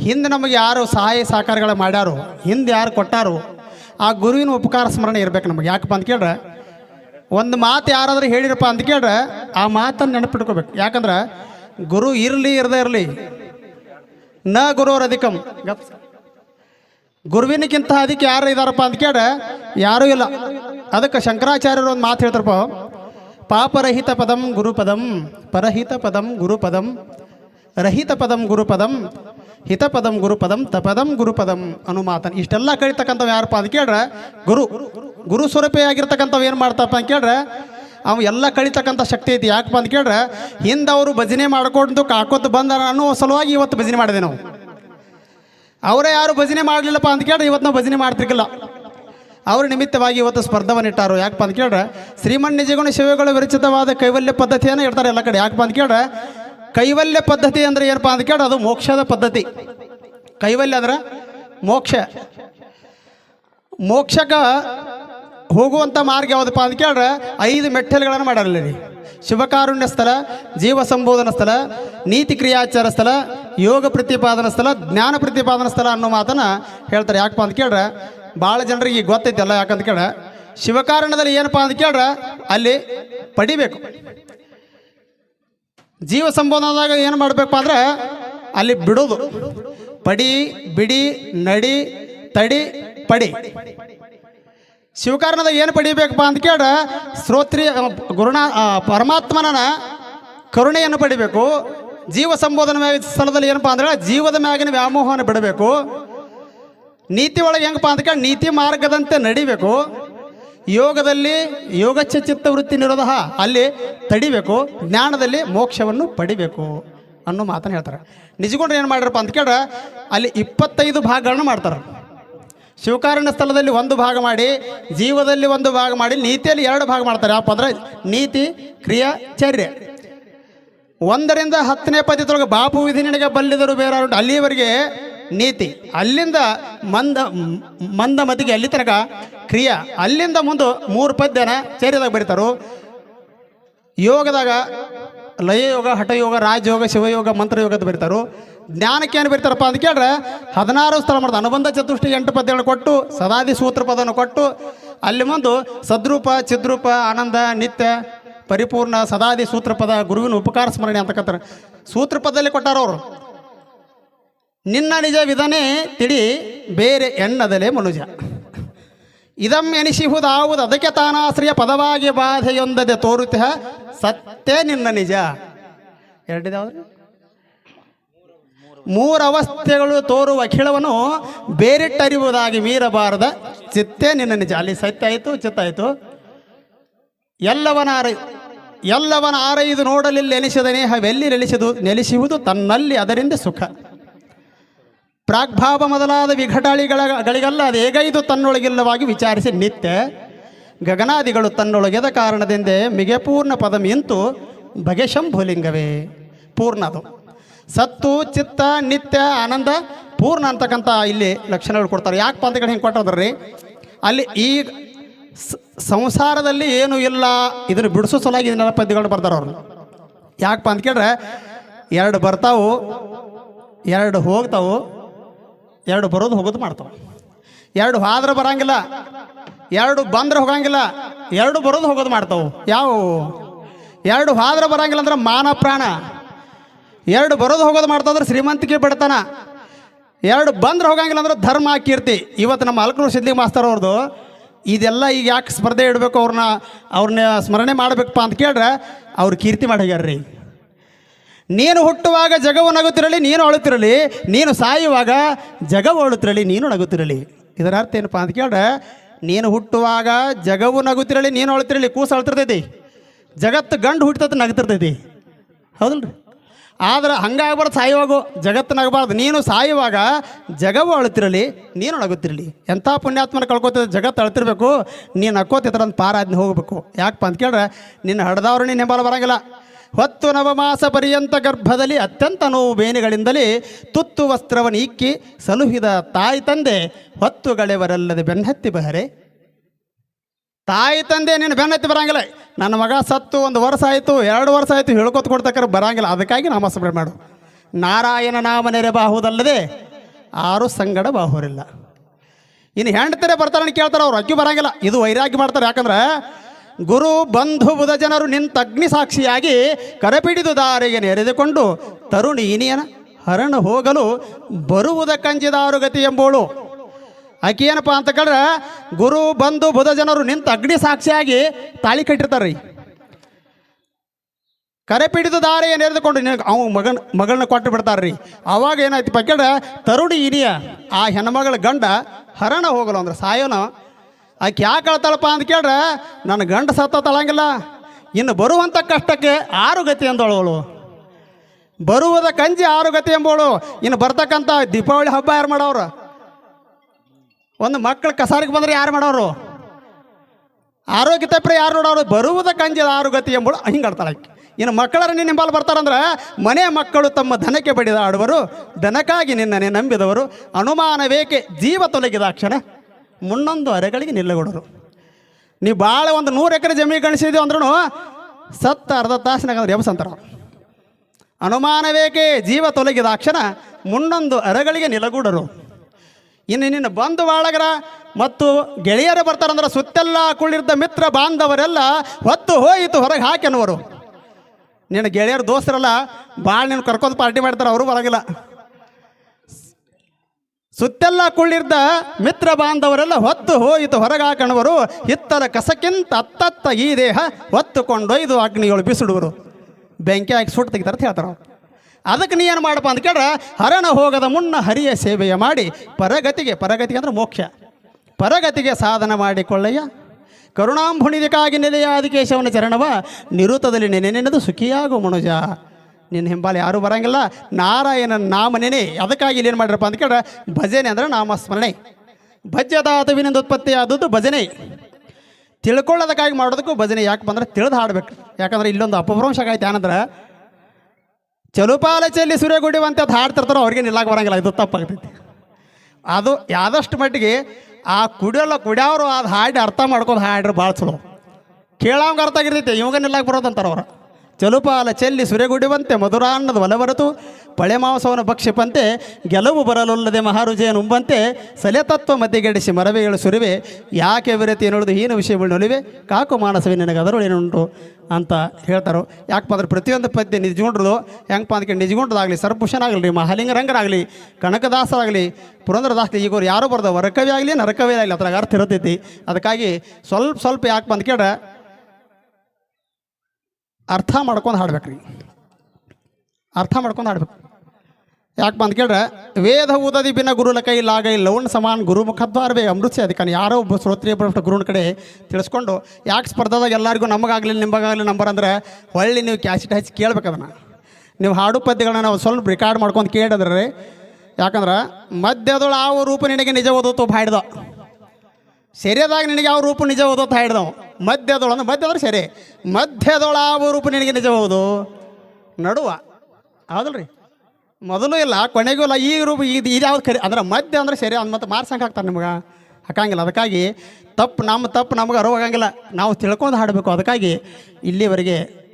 ಹಿಂದೆ ನಮಗೆ ಯಾರು ಸಹಾಯ ಸಹಕಾರಗಳು ಮಾಡ್ಯಾರು, ಹಿಂದೆ ಯಾರು ಕೊಟ್ಟಾರು, ಆ ಗುರುವಿನ ಉಪಕಾರ ಸ್ಮರಣೆ ಇರಬೇಕು ನಮಗೆ. ಯಾಕಪ್ಪ ಅಂತ ಕೇಳ್ರೆ ಒಂದು ಮಾತು ಯಾರಾದರೂ ಹೇಳಿರಪ್ಪ ಅಂತ ಕೇಳ್ರೆ ಆ ಮಾತನ್ನು ನೆನಪಿಟ್ಕೋಬೇಕು. ಯಾಕಂದ್ರೆ, ಗುರು ಇರಲಿ ಇರದೇ ಇರಲಿ, ನ ಗುರುವರ ಅಧಿಕಂ. ಗುರುವಿನಕ್ಕಿಂತ ಅದಕ್ಕೆ ಯಾರು ಇದಾರಪ್ಪ ಅಂತ ಕೇಳ್ರೆ ಯಾರೂ ಇಲ್ಲ. ಅದಕ್ಕೆ ಶಂಕರಾಚಾರ್ಯರು ಒಂದು ಮಾತು ಹೇಳ್ತಾರಪ್ಪ, ಪಾಪರಹಿತ ಪದಂ ಗುರುಪದಂ, ಪರಹಿತ ಪದಂ ಗುರುಪದಂ. ರಹಿತ ಪದಂ ಗುರುಪದಂ ಹಿತಪದಂ ಗುರುಪದಂ ತಪದಂ ಗುರುಪದಂ ಅನುಮಾತನ್ ಇಷ್ಟೆಲ್ಲ ಕಳಿತಕ್ಕಂಥವು ಯಾರಪ್ಪ ಅಂತ ಕೇಳ್ರೆ, ಗುರು ಗುರು ಸ್ವರೂಪಿಯಾಗಿರ್ತಕ್ಕಂಥವು ಏನು ಮಾಡ್ತಪ್ಪ ಅಂತ ಕೇಳ್ರೆ, ಅವು ಎಲ್ಲ ಕಳಿತಕ್ಕಂಥ ಶಕ್ತಿ ಐತಿ ಯಾಕಪ್ಪ ಅಂತ ಕೇಳ್ರೆ, ಹಿಂದೆ ಅವರು ಭಜನೆ ಮಾಡ್ಕೊಂಡು ಕಾಕೋತ ಬಂದ ಅನ್ನೋ ಸಲುವಾಗಿ ಇವತ್ತು ಭಜನೆ ಮಾಡಿದೆ ನಾವು. ಅವರೇ ಯಾರು ಭಜನೆ ಮಾಡಲಿಲ್ಲಪ್ಪ ಅಂತ ಕೇಳ್ರೆ ಇವತ್ತು ನಾವು ಭಜನೆ ಮಾಡ್ತಿರ್ಲಿಲ್ಲ. ಅವ್ರ ನಿಮಿತ್ತವಾಗಿ ಇವತ್ತು ಸ್ಪರ್ಧವನ್ನಿಟ್ಟಾರು ಯಾಕಪ್ಪ ಅಂತ ಕೇಳ್ರೆ, ಶ್ರೀಮನ್ ನಿಜಗುಣ ಶಿವಗಳ ವಿರಚಿತವಾದ ಕೈವಲ್ಯ ಪದ್ಧತಿಯನ್ನು ಇಡ್ತಾರೆ ಎಲ್ಲ ಕಡೆ ಯಾಕಪ್ಪ ಅಂತ ಕೇಳ್ರೆ ಕೈವಲ್ಯ ಪದ್ಧತಿ ಅಂದ್ರೆ ಏನಪ್ಪಾ ಅಂತ ಕೇಳ್ರೆ ಅದು ಮೋಕ್ಷದ ಪದ್ಧತಿ. ಕೈವಲ್ಯ ಅಂದ್ರೆ ಮೋಕ್ಷ. ಮೋಕ್ಷಕ ಹೋಗುವಂಥ ಮಾರ್ಗ ಯಾವುದಪ್ಪ ಅಂತ ಕೇಳ್ರೆ ಐದು ಮೆಟ್ಟಲುಗಳನ್ನು ರೀ ಶಿವಕಾರುಣ್ಯ ಸ್ಥಳ, ಜೀವ ಸಂಬೋಧನ ಸ್ಥಳ, ನೀತಿ ಕ್ರಿಯಾಚಾರ ಸ್ಥಳ, ಯೋಗ ಪ್ರತಿಪಾದನ ಸ್ಥಳ, ಜ್ಞಾನ ಪ್ರತಿಪಾದನ ಸ್ಥಳ ಅನ್ನೋ ಮಾತನ್ನು ಹೇಳ್ತಾರೆ. ಯಾಕಪ್ಪ ಅಂತ ಕೇಳ್ರೆ ಭಾಳ ಜನರಿಗೆ ಈಗ ಗೊತ್ತೈತಲ್ಲ ಯಾಕಂತ ಕೇಳ್ರೆ ಶಿವಕಾರಣದಲ್ಲಿ ಏನಪ್ಪ ಅಂತ ಕೇಳ್ರೆ ಅಲ್ಲಿ ಪಡಿಬೇಕು. ಜೀವ ಸಂಬೋಧನದಾಗ ಏನು ಮಾಡಬೇಕು ಅಂದ್ರೆ ಅಲ್ಲಿ ಬಿಡೋದು. ಪಡಿ, ಬಿಡಿ, ನಡಿ, ತಡಿ, ಪಡಿ. ಶಿವಕಾರಣದ ಏನು ಪಡಿಬೇಕಪ್ಪ ಅಂತ ಕೇಳ್ರೆ, ಶ್ರೋತ್ರಿ ಗುರುಣ ಪರಮಾತ್ಮನ ಕರುಣೆಯನ್ನು ಪಡಿಬೇಕು. ಜೀವ ಸಂಬೋಧನ ಮ್ಯಾಗ ಸ್ಥಳದಲ್ಲಿ ಏನಪ್ಪ ಅಂದ್ರೆ ಜೀವದ ಮ್ಯಾಗಿನ ವ್ಯಾಮೋಹವನ್ನು ಬಿಡಬೇಕು. ನೀತಿ ಒಳಗೆ ಹೆಂಗಪ್ಪ ಅಂತ ಕೇಳಿ ನೀತಿ ಮಾರ್ಗದಂತೆ ನಡಿಬೇಕು. ಯೋಗದಲ್ಲಿ ಯೋಗಚ್ಛ ಚಿತ್ತ ವೃತ್ತಿ ನಿರೋಧ ಅಲ್ಲಿ ತಡಿಬೇಕು, ಜ್ಞಾನದಲ್ಲಿ ಮೋಕ್ಷವನ್ನು ಪಡಿಬೇಕು ಅನ್ನೋ ಮಾತನ್ನು ಹೇಳ್ತಾರೆ. ನಿಜಗೊಂಡ್ರೆ ಏನು ಮಾಡ್ಯಾರಪ್ಪ ಅಂತ ಕೇಳ್ರೆ, ಅಲ್ಲಿ ಇಪ್ಪತ್ತೈದು ಭಾಗಗಳನ್ನ ಮಾಡ್ತಾರೆ. ಶಿವಕಾರಣ್ಯ ಸ್ಥಳದಲ್ಲಿ ಒಂದು ಭಾಗ ಮಾಡಿ, ಜೀವದಲ್ಲಿ ಒಂದು ಭಾಗ ಮಾಡಿ, ನೀತಿಯಲ್ಲಿ ಎರಡು ಭಾಗ ಮಾಡ್ತಾರೆ. ಯಾವಪ್ಪ ಅಂದ್ರೆ ನೀತಿ, ಕ್ರಿಯಾ, ಚರ್ಯ. ಒಂದರಿಂದ ಹತ್ತನೇ ಪದ್ಯದೊಳಗೆ ಬಾಪು ವಿಧಿ ನಿನಗೆ ಬಲ್ಲಿದರು ಬೇರೆ ಅಲ್ಲಿಯವರೆಗೆ ನೀತಿ. ಅಲ್ಲಿಂದ ಮಂದ ಮಂದ ಮತಿಗೆ ಅಲ್ಲಿ ತನಕ ಕ್ರಿಯಾ. ಅಲ್ಲಿಂದ ಮುಂದೆ ಮೂರು ಪದ್ಯನ ಚರ್ಯದಾಗ ಬರೀತಾರು. ಯೋಗದಾಗ ಲಯಯೋಗ, ಹಠಯೋಗ, ರಾಜಯೋಗ, ಶಿವಯೋಗ ಮಂತ್ರಯೋಗದ ಬರೀತಾರು. ಜ್ಞಾನಕ್ಕೆ ಏನು ಬರೀತಾರಪ್ಪ ಅಂತ ಕೇಳಿದ್ರೆ ಹದಿನಾರು ಸ್ಥಳ ಮಾಡ್ತಾರೆ ಅನುಬಂಧ ಚತುಷ್ಟಿ ಎಂಟು ಪದ್ಯಗಳು ಕೊಟ್ಟು, ಸದಾದಿ ಸೂತ್ರ ಪದವನ್ನು ಕೊಟ್ಟು, ಅಲ್ಲಿ ಮುಂದೆ ಸದ್ರೂಪ, ಚಿದ್ರೂಪ, ಆನಂದ, ನಿತ್ಯ, ಪರಿಪೂರ್ಣ, ಸದಾದಿ ಸೂತ್ರ ಪದ, ಗುರುವಿನ ಉಪಕಾರ ಸ್ಮರಣೆ ಸೂತ್ರ ಪದದಲ್ಲಿ ಕೊಟ್ಟಾರ ಅವರು. ನಿನ್ನ ನಿಜ ವಿಧನೆ ತಿಳಿ ಬೇರೆ ಎಣ್ಣದಲೆ ಮನುಜ. ಇದಂ ಎನಿಸಿಹುದಾವುದು ಅದಕ್ಕೆ ತಾನಾಶ್ರಯ ಪದವಾಗಿ ಬಾಧೆಯೊಂದದೆ ತೋರುತ್ತ ಸತ್ಯ ನಿನ್ನ ನಿಜ. ಎರಡಿದಾವ್ರಿ ಮೂರು ಅವಸ್ಥೆಗಳು ತೋರುವ ಅಖಿಳವನ್ನು ಬೇರಿಟ್ಟರಿವುದಾಗಿ ಮೀರಬಾರದ ಚಿತ್ತೇ ನಿನ್ನ ನಿಜ. ಅಲ್ಲಿ ಸತ್ಯ ಆಯಿತು, ಚಿತ್ತ ಆಯಿತು. ಎಲ್ಲವನ ಆರೈ ಎಲ್ಲವನ ಆರೈದು ನೋಡಲಿಲ್ಲ ಎನಿಸಿದ ನೇಹವೆಲ್ಲಿ ನೆಲೆಸಿದು ನೆಲೆಸುವುದು ತನ್ನಲ್ಲಿ ಅದರಿಂದ ಸುಖ. ಪ್ರಾಗ್ಭಾವ ಮೊದಲಾದ ವಿಘಟಾಳಿಗಳ ಗಳಿಗೆಲ್ಲ, ಅದು ಹೇಗೈದು ತನ್ನೊಳಗಿಲ್ಲವಾಗಿ ವಿಚಾರಿಸಿ ನಿತ್ಯ ಗಗನಾದಿಗಳು ತನ್ನೊಳಗೆದ ಕಾರಣದಿಂದ ಮಿಗೆಪೂರ್ಣ ಪೂರ್ಣ ಪದಂ ಇಂತು ಭಗೆಶಂಭುಲಿಂಗವೇ ಪೂರ್ಣ ಅದು. ಸತ್ತು, ಚಿತ್ತ, ನಿತ್ಯ, ಆನಂದ, ಪೂರ್ಣ ಅಂತಕ್ಕಂಥ ಇಲ್ಲಿ ಲಕ್ಷಣಗಳು ಕೊಡ್ತಾರೆ. ಯಾಕೆ ಪಂದ್ಯಗಳು ಹಿಂಗೆ ಕೊಟ್ಟದ್ರಿ ಅಲ್ಲಿ ಈ ಸಂಸಾರದಲ್ಲಿ ಏನೂ ಇಲ್ಲ, ಇದನ್ನು ಬಿಡಿಸೋ ಸಲುವಾಗಿ ಇದನ್ನೆಲ್ಲ ಪದ್ಯಗಳು ಬರ್ತಾರೆ ಅವರು. ಯಾಕಪ್ಪ ಅಂತ ಕೇಳ್ರೆ ಎರಡು ಬರ್ತಾವು, ಎರಡು ಹೋಗ್ತಾವು ಎರಡು ಬರೋದು ಹೋಗೋದು ಮಾಡ್ತಾವೆ. ಎರಡು ಹಾದ್ರೆ ಬರಂಗಿಲ್ಲ, ಎರಡು ಬಂದ್ರೆ ಹೋಗಂಗಿಲ್ಲ, ಎರಡು ಬರೋದು ಹೋಗೋದು ಮಾಡ್ತಾವೆ. ಯಾವ? ಎರಡು ಹಾದ್ರೆ ಬರಂಗಿಲ್ಲ ಅಂದ್ರೆ ಮಾನ ಪ್ರಾಣ. ಎರಡು ಬರೋದು ಹೋಗೋದು ಮಾಡ್ತಾವಂದ್ರೆ ಶ್ರೀಮಂತಿಕೆ ಬಿಡ್ತಾನ. ಎರಡು ಬಂದ್ರೆ ಹೋಗಂಗಿಲ್ಲ ಅಂದ್ರೆ ಧರ್ಮ ಕೀರ್ತಿ. ಇವತ್ತು ನಮ್ಮ ಅಲ್ಕನೂರು ಸಿದ್ಧಿ ಮಾಸ್ತರ್ ಅವ್ರದ್ದು, ಇದೆಲ್ಲ ಈಗ ಯಾಕೆ ಸ್ಪರ್ಧೆ ಇಡಬೇಕು ಅವ್ರನ್ನ ಅವ್ರನ್ನ ಸ್ಮರಣೆ ಮಾಡಬೇಕಪ್ಪ ಅಂತ ಕೇಳ್ರೆ, ಅವ್ರು ಕೀರ್ತಿ ಮಾಡಿ ಹೋಗ್ಯಾರ್ರಿ. ನೀನು ಹುಟ್ಟುವಾಗ ಜಗವು ನಗುತ್ತಿರಲಿ, ನೀನು ಅಳುತ್ತಿರಲಿ, ನೀನು ಸಾಯುವಾಗ ಜಗವು ಅಳುತ್ತಿರಲಿ, ನೀನು ನಗುತ್ತಿರಲಿ. ಇದರ ಅರ್ಥ ಏನಪ್ಪ ಅಂತ ಕೇಳ್ರೆ, ನೀನು ಹುಟ್ಟುವಾಗ ಜಗವು ನಗುತ್ತಿರಲಿ, ನೀನು ಅಳುತ್ತಿರಲಿ, ಕೂಸು ಅಳ್ತಿರ್ತೈತಿ ಜಗತ್ತು ಗಂಡು ಹುಟ್ಟತೈತಿ ನಗ್ತಿರ್ತೈತಿ ಹೌದಲ್ರಿ? ಆದ್ರೆ ಹಂಗಾಗ್ಬಾರ್ದು ಸಾಯುವಾಗು, ಜಗತ್ತು ನಗಬಾರ್ದು. ನೀನು ಸಾಯುವಾಗ ಜಗವು ಅಳುತ್ತಿರಲಿ, ನೀನು ನಗುತ್ತಿರಲಿ. ಎಂಥ ಪುಣ್ಯಾತ್ಮನ ಕಳ್ಕೊತಿದ್ರೆ ಜಗತ್ತು ಅಳ್ತಿರ್ಬೇಕು ನೀನು ನಕ್ಕೋತಿದ್ರೆ ಅಂತ ಪಾರಾದ್ನ ಹೋಗ್ಬೇಕು. ಯಾಕಪ್ಪ ಅಂತ ಕೇಳ್ರೆ, ನಿನ್ನ ಹಡ್ದವ್ರು ನೀನು ಹೆಂಬಲ ಬರಂಗಿಲ್ಲ. ಹೊತ್ತು ನವಮಾಸ ಪರ್ಯಂತ ಗರ್ಭದಲ್ಲಿ ಅತ್ಯಂತ ನೋವು ಬೇನೆಗಳಿಂದಲೇ ತುತ್ತು ವಸ್ತ್ರವನ್ನು ಇಕ್ಕಿ ಸಲುಹಿದ ತಾಯಿ ತಂದೆ ಹೊತ್ತುಗಳೆವರಲ್ಲದೆ ಬೆನ್ನತ್ತಿ ಬಹರೆ. ತಾಯಿ ತಂದೆ ನೀನು ಬೆನ್ನತ್ತಿ ಬರಂಗಿಲ್ಲ. ನನ್ನ ಮಗ ಸತ್ತು, ಒಂದು ವರ್ಷ ಆಯಿತು, ಎರಡು ವರ್ಷ ಆಯಿತು, ಹೇಳ್ಕೊತ ಕೊಡ್ತಕ್ಕರೆ ಬರಂಗಿಲ್ಲ. ಅದಕ್ಕಾಗಿ ನಾಮಸ್ಮರಣೆ ಮಾಡು. ನಾರಾಯಣ ನಾಮ ನೆರೆಬಾಹುದಲ್ಲದೆ ಆರು ಸಂಗಡ ಬಾಹುರಿಲ್ಲ ಇನ್ನು ಹೆಂಡ್ತಾರೆ ಬರ್ತಾರೆ ಕೇಳ್ತಾರೆ, ಅವ್ರು ಅಕ್ಕಿ ಬರಂಗಿಲ್ಲ. ಇದು ವೈರಾಗ್ಯ ಮಾಡ್ತಾರೆ. ಯಾಕಂದ್ರೆ ಗುರು ಬಂಧು ಬುಧ ಜನರು ನಿಂತ ಅಗ್ನಿ ಸಾಕ್ಷಿಯಾಗಿ ಕರಪಿಡಿದು ದಾರಿಗೆ ನೆರೆದುಕೊಂಡು ತರುಣಿ ಇನಿಯನ ಹರಣ ಹೋಗಲು ಬರುವುದ ಕಂಜಿದಾರು ಗತಿ ಎಂಬೋಳು ಆಕೆ ಏನಪ್ಪ ಅಂತ ಕೇಳಿದ್ರೆ, ಗುರು ಬಂಧು ಬುಧ ಜನರು ನಿಂತ ಅಗ್ನಿ ಸಾಕ್ಷಿಯಾಗಿ ತಾಳಿ ಕಟ್ಟಿರ್ತಾರೆ ಕರೆಪಿಡಿದು ದಾರಿಯ ನೆರೆದುಕೊಂಡು ಅವ ಮಗನ, ಮಗಳನ್ನ ಕೊಟ್ಟು ಬಿಡ್ತಾರ್ರಿ. ಅವಾಗ ಏನಾಯ್ತು ಪಕ್ಕಡ ತರುಣಿ ಇನಿಯ, ಆ ಹೆಣ್ಮಗಳ ಗಂಡ ಹರಣ ಹೋಗಲು ಅಂದ್ರೆ ಸಾಯೋನ ಆಕೆ ಯಾಕೆ ಅಳ್ತಾಳಪ್ಪ ಅಂತ ಕೇಳ್ರೆ, ನನ್ನ ಗಂಡ ಸತ್ತ ತಳಂಗಿಲ್ಲ ಇನ್ನು ಬರುವಂಥ ಕಷ್ಟಕ್ಕೆ ಆರು ಗತಿ ಅಂದವಳು ಬರುವುದ ಕಂಜಿ ಆರು ಗತಿ ಎಂಬೋಳು ಇನ್ನು ಬರ್ತಕ್ಕಂಥ ದೀಪಾವಳಿ ಹಬ್ಬ ಯಾರು ಮಾಡೋರು? ಒಂದು ಮಕ್ಕಳು ಕಸಾರಿಗೆ ಬಂದ್ರೆ ಯಾರು ಮಾಡೋರು? ಆರೋಗ್ಯ ತಪ್ಪರೆ ಯಾರು ನೋಡೋರು? ಬರುವುದ ಕಂಜಿ ಆರು ಗತಿ ಎಂಬಳು ಹಿಂಗೆ ಆಡ್ತಾಳೆ. ಇನ್ನು ಮಕ್ಕಳರ ನಿನ್ನ ಎಂಬಲ್ಲಿ ಬರ್ತಾರಂದ್ರೆ ಮನೆ ಮಕ್ಕಳು ತಮ್ಮ ಧನಕ್ಕೆ ಬಡಿದ ಆಡುವರು ದನಕ್ಕಾಗಿ ನಿನ್ನನೆ ನಂಬಿದವರು. ಅನುಮಾನವೇಕೆ ಜೀವ ತೊಲಗಿದ ಕ್ಷಣ? ಮುನ್ನೊಂದು ಅರೆಗಳಿಗೆ ನಿಲ್ಲಗೊಡರು ನೀವು ಭಾಳ ಒಂದು ನೂರು ಎಕರೆ ಜಮೀನು ಗಣಿಸಿದ್ವಿ ಅಂದ್ರೂ ಸತ್ತ ಅರ್ಧ ತಾಸಿನಾಗ ಅಂದ್ರೆ ಎಬ್ಸಂತಾರ ಅನುಮಾನವೇಕೆ ಜೀವ ತೊಲಗಿದ ಕ್ಷಣ ಮುನ್ನೊಂದು ಅರೆಗಳಿಗೆ ನಿಲಗೂಡರು. ಇನ್ನು ನಿನ್ನ ಬಂಧು ಬಾಳಗರ ಮತ್ತು ಗೆಳೆಯರು ಬರ್ತಾರಂದ್ರೆ ಸುತ್ತೆಲ್ಲ ಕುಳ್ಳಿರ್ದ ಮಿತ್ರ ಬಾಂಧವರೆಲ್ಲ ಹೊತ್ತು ಹೋಯಿತು ಹೊರಗೆ ಹಾಕೆನ್ನುವರು ನಿನ್ನ ಗೆಳೆಯರು ದೋಸ್ತರಲ್ಲ ಭಾಳ ನೀನು ಕರ್ಕೊಂಡು ಪಾರ್ಟಿ ಮಾಡ್ತಾರೆ, ಅವರು ಬರಂಗಿಲ್ಲ. ಸುತ್ತೆಲ್ಲ ಕುಳ್ಳಿರ್ದ ಮಿತ್ರ ಬಾಂಧವರೆಲ್ಲ ಹೊತ್ತು ಹೋಯಿತು ಹೊರಗಾಕಣವರು. ಹಿತ್ತಲ ಕಸಕ್ಕಿಂತ ಅತ್ತತ್ತ ಈ ದೇಹ ಹೊತ್ತುಕೊಂಡೊಯ್ದು ಅಗ್ನಿಗಳು ಬಿಸಿಡುವರು. ಬೆಂಕಿ ಹಾಕಿ ಸುಟ್ಟು ತೆಗಿತಾರೆ ಅಂತ ಹೇಳ್ತಾರೆ ಅದಕ್ಕೆ ನೀ ಏನು ಮಾಡಪ್ಪ ಅಂತ ಕೇಳ್ರೆ, ಹರಣ ಹೋಗದ ಮುನ್ನ ಹರಿಯ ಸೇವೆಯ ಮಾಡಿ, ಪರಗತಿಗೆ ಪರಗತಿಗೆ ಅಂದ್ರೆ ಮೋಕ್ಷ. ಪರಗತಿಗೆ ಸಾಧನ ಮಾಡಿಕೊಳ್ಳಯ್ಯ. ಕರುಣಾಂಭುಣಿದಕ್ಕಾಗಿ ನೆಲೆಯ ಕೇಶವನ ಚರಣವ, ನಿರುತದಲ್ಲಿ ನೆನೆ ನೆನೆದು ಸುಖಿಯಾಗು ಮನುಜ. ನಿನ್ನ ಹಿಂಬಾಲ ಯಾರೂ ಬರಂಗಿಲ್ಲ. ನಾರಾಯಣ ನಾಮ ನೆನೆ ಅದಕ್ಕಾಗಿ ಇಲ್ಲೇನು ಮಾಡಿರಪ್ಪ ಅಂತ ಕೇಳ್ರೆ, ಭಜನೆ ಅಂದರೆ ನಾಮಸ್ಮರಣೆ. ಭಜ್ಯದಾತುವಿನಿಂದ ಉತ್ಪತ್ತಿ ಆದದ್ದು ಭಜನೆ. ತಿಳ್ಕೊಳ್ಳೋದಕ್ಕಾಗಿ ಮಾಡೋದಕ್ಕೂ ಭಜನೆ. ಯಾಕೆ ಬಂದ್ರೆ ತಿಳಿದು ಹಾಡ್ಬೇಕು. ಯಾಕಂದ್ರೆ ಇಲ್ಲೊಂದು ಅಪಭ್ರಂಶ ಆಗೈತೆ. ಏನಂದ್ರೆ, ಚಲುಪಾಲ ಚೆಲ್ಲಿ ಸೂರ್ಯಗುಡಿವಂತೆ ಅದು ಹಾಡ್ತಿರ್ತಾರೋ ಅವ್ರಿಗೆ ನಿಲ್ಲಕ್ಕೆ ಬರಂಗಿಲ್ಲ. ಇದು ತಪ್ಪಾಗ್ತೈತಿ. ಅದು ಆದಷ್ಟು ಮಟ್ಟಿಗೆ ಆ ಕುಡಿಯೋಲ್ಲ ಕುಡಿಯೋರು ಅದು ಹಾಡಿ ಅರ್ಥ ಮಾಡ್ಕೊಂಡು ಹಾಡ್ರಿ ಭಾಳ ಚಲೋ. ಕೇಳೋಂಗೆ ಅರ್ಥ ಆಗಿರ್ತೈತಿ. ಇವಾಗ ನಿಲ್ಲಕ್ಕೆ ಬರೋದಂತಾರೆ ಅವ್ರು. ಚಲುಪಾಲ ಚೆಲ್ಲಿ ಸುರೆಗುಡಿವಂತೆ ಮಧುರಾನ್ನದ ಒಲವರತು ಪಳೆ ಮಾಂಸವನ್ನು ಭಕ್ಷಿಪಂತೆ ಗೆಲುವು ಬರಲೊಲ್ಲದೆ ಮಹಾರುಜೆಯನ್ನು ಉಂಬಂತೆ ಸಲೆತತ್ವ ಮಧ್ಯಗೆಡಿಸಿ ಮರವೆಗಳು ಸುರಿವೆ, ಯಾಕೆ ವಿರತಿ ಎನ್ನುವುದು ಹೀನ ವಿಷಯಗಳನ್ನೊಲಿವೆ ಕಾಕು ಮಾನಸವೇ ನಿನಗೆ ಅದರೊಳೇನುಂಟು ಅಂತ ಹೇಳ್ತಾರೆ. ಯಾಕಪ್ಪ ಅಂದ್ರೆ ಪ್ರತಿಯೊಂದು ಪದ್ಯ ನಿಜಗೊಂಡ್ರದು, ಹೆಂಗಪ್ಪ ಅದಕ್ಕೆ ನಿಜಗೊಂಡ್ರದಾಗಲಿ, ಸರ್ಪುಷನಾಗಲಿ, ಮಹಾಲಿಂಗರಂಗರಾಗಲಿ, ಕನಕದಾಸರಾಗಲಿ ಪುರಂದರದಾಸಲಿ ಈಗ ಯಾರೋ ಬರ್ದ ವರಕವೇ ಆಗಲಿ ನರಕವೇ ಆಗಲಿ ಅದ್ರಾಗ ಅರ್ಥ ಇರ್ತೈತಿ. ಅದಕ್ಕಾಗಿ ಸ್ವಲ್ಪ ಸ್ವಲ್ಪ ಯಾಕೆ ಬಂದು ಅರ್ಥ ಮಾಡ್ಕೊಂಡು ಹಾಡ್ಬೇಕು ರೀ ಅರ್ಥ ಮಾಡ್ಕೊಂಡು ಹಾಡ್ಬೇಕು. ಯಾಕೆ ಬಂದು ಕೇಳ್ರೆ, ವೇದ ಊದದಿ ಬಿನ ಗುರುಲ ಕೈ ಲಾಗೈ ಲವಣ ಸಮಾನ ಗುರು ಮುಖದ್ವಾರವೇ ಅಮೃತ್ಸೆ ಅದಕ್ಕೆ ಯಾರೋ ಒಬ್ಬ ಶ್ರೋತ್ರಿಯ ಬರಷ್ಟು ಗುರುನ ಕಡೆ ತಿಳಿಸ್ಕೊಂಡು, ಯಾಕೆ ಸ್ಪರ್ಧಾದಾಗ ಎಲ್ಲರಿಗೂ ನಮಗಾಗಲಿ ನಿಮಗಾಗಲಿ ನಂಬರ್ ಅಂದ್ರೆ ಹೊಳ್ಳಿ ನೀವು ಕ್ಯಾಸೆಟ್ ಹಚ್ಚಿ ಕೇಳ್ಬೇಕು ಅದನ್ನು. ನೀವು ಹಾಡು ಪದ್ಯಗಳನ್ನ ನಾವು ಸ್ವಲ್ಪ ರೆಕಾರ್ಡ್ ಮಾಡ್ಕೊಂಡು ಕೇಳಿದ್ರೆ, ಯಾಕಂದ್ರೆ ಮಧ್ಯದೊಳ ಆ ರೂಪ ನಿನಗೆ ನಿಜ ಓದೋತು ಹಾಡ್ದ ಸೆರೆದಾಗ ನಿನಗೆ ಯಾವ ರೂಪ ನಿಜ ಓದೋತು ಹಾಡ್ದವು ಮಧ್ಯದೊಳ ಅಂದ್ರೆ ಮಧ್ಯದವ್ರು ಸರಿ. ಮಧ್ಯದೊಳ ಆ ರೂಪ ನಿನಗೆ ನಿಜ ಹೌದು ನಡುವ. ಹೌದಲ್ರಿ? ಮೊದಲು ಇಲ್ಲ, ಕೊನೆಗೂ ಇಲ್ಲ. ಈ ರೂಪ ಇದು ಇದು ಯಾವ್ದು ಕರಿ ಅಂದ್ರೆ ಮಧ್ಯ ಅಂದ್ರೆ ಸರಿ, ಅಂದ್ ಮತ್ತೆ ಮಾರ್ಸಂಗೆ ಹಾಕ್ತಾರೆ ನಿಮ್ಗೆ. ಹಾಕಂಗಿಲ್ಲ. ಅದಕ್ಕಾಗಿ ತಪ್ಪು ನಮ್ಮ ತಪ್ಪು ನಮ್ಗೆ ಅರಿವಾಗಂಗಿಲ್ಲ ನಾವು ತಿಳ್ಕೊಂಡು ಹಾಡಬೇಕು. ಅದಕ್ಕಾಗಿ ಇಲ್ಲಿವರೆಗೆ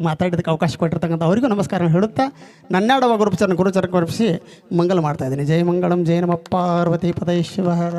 ಮಾತಾಡಿದಕ್ಕೆ ಅವಕಾಶ ಕೊಟ್ಟಿರ್ತಕ್ಕಂಥ ಅವರಿಗೂ ನಮಸ್ಕಾರ ಹೇಳುತ್ತಾ, ನನ್ನಾಡವ ಗುರುಪಚರಣ ಗುರುಚರಣ ಗುರುಪಿಸಿ ಮಂಗಲ ಮಾಡ್ತಾ ಇದ್ದೀನಿ. ಜಯ ಮಂಗಳಂ ನಮ. ಪಾರ್ವತಿ ಪದೇಶ್ವರ